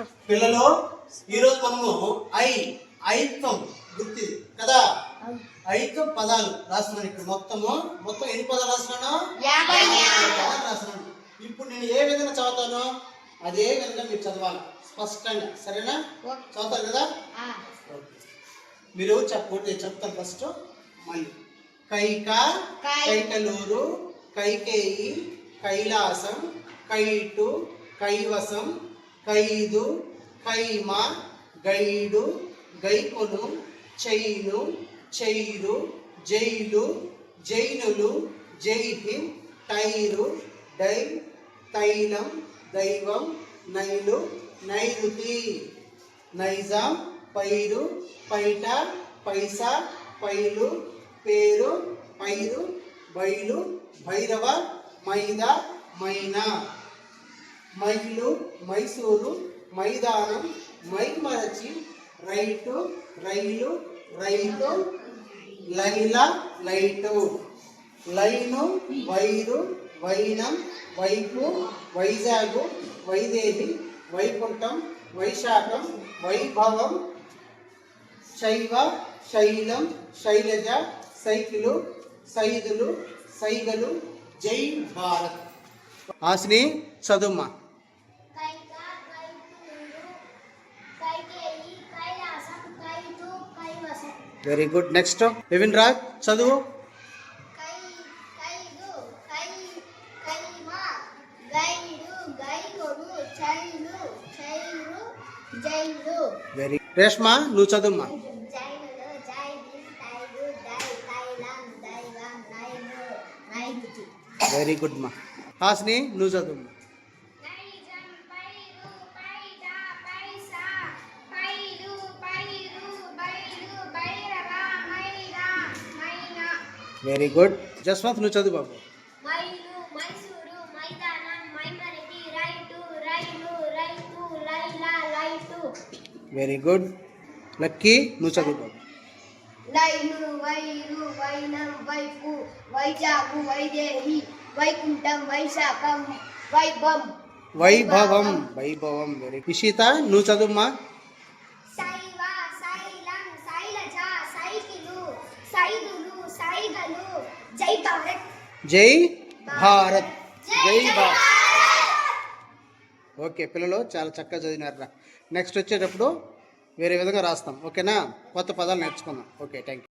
పిల్లలు ఈరోజు మనము ఐ ఐత్వం గుర్తి కదా? ఐత్వం పదాలు రాస్తున్నాను ఇక్కడ మొత్తము. మొత్తం ఎన్ని పదాలు రాస్తున్నాను? రాస్తున్నాను. ఇప్పుడు నేను ఏ విధంగా చదువుతానో? అదే విధంగా మీరు చదవాలి స్పష్టంగా. సరేనా? చదువుతారు కదా. మీరు చెప్పకూడదు చెప్తాను ఫస్ట్ మళ్ళీ. కైక. కైకలూరు కైకేయి కైలాసం కైటు కైవసం ఖైదు ఖైమ గైడు గైకొను చైను చైరు జైలు జైనులు జైహిం టైరు డై తైలం దైవం నైలు నైరుతి నైజాం పైరు పైట పైసా పైలు పేరు పైరు బైలు భైరవ మైదా మైనా. మైలు మైసూరు మైదానం మైమరచి right rail rail Laila light. Line wire వైనం వైపు వైజాగు వైదేహి వైకుంఠం వైశాఖం వైభవం శైవ శైలం శైలజ సైకిలు సైదులు సైగలు. జై భారత్. ఆశని చదువుమా కైక కైకులు కైకేయి కైలాసం కైటు కైవసం very good next Vivin Raj చదువు. వెరీ రేష్మా నువ్వు చదువుమా? వెరీ గుడ్ మా హాస్ని నువ్వు చదువు వెరీ గుడ్ జస్వంత్ నువ్వు చదువు బాబు. వెరీ గుడ్ లక్కీ నువ్వు చదువు బాబు. లైను వైరు వైనం వైపు వైజాగు వైదేహి వైకుంఠం వైశాఖం వైభం వైభవం వైభవం. వెరీ ఇషిత నువ్వు చదువుమా శైవ శైలం శైలజ సైకిలు సైదులు సైగలు జై భారత్ జై భారత్. జై భారత్. ఓకే పిల్లలు చాలా చక్కగా చదివినారు నెక్స్ట్ వచ్చేటప్పుడు వేరే విధంగా రాస్తాం. ఓకేనా? కొత్త పదాలు నేర్చుకుందాం. Okay thank you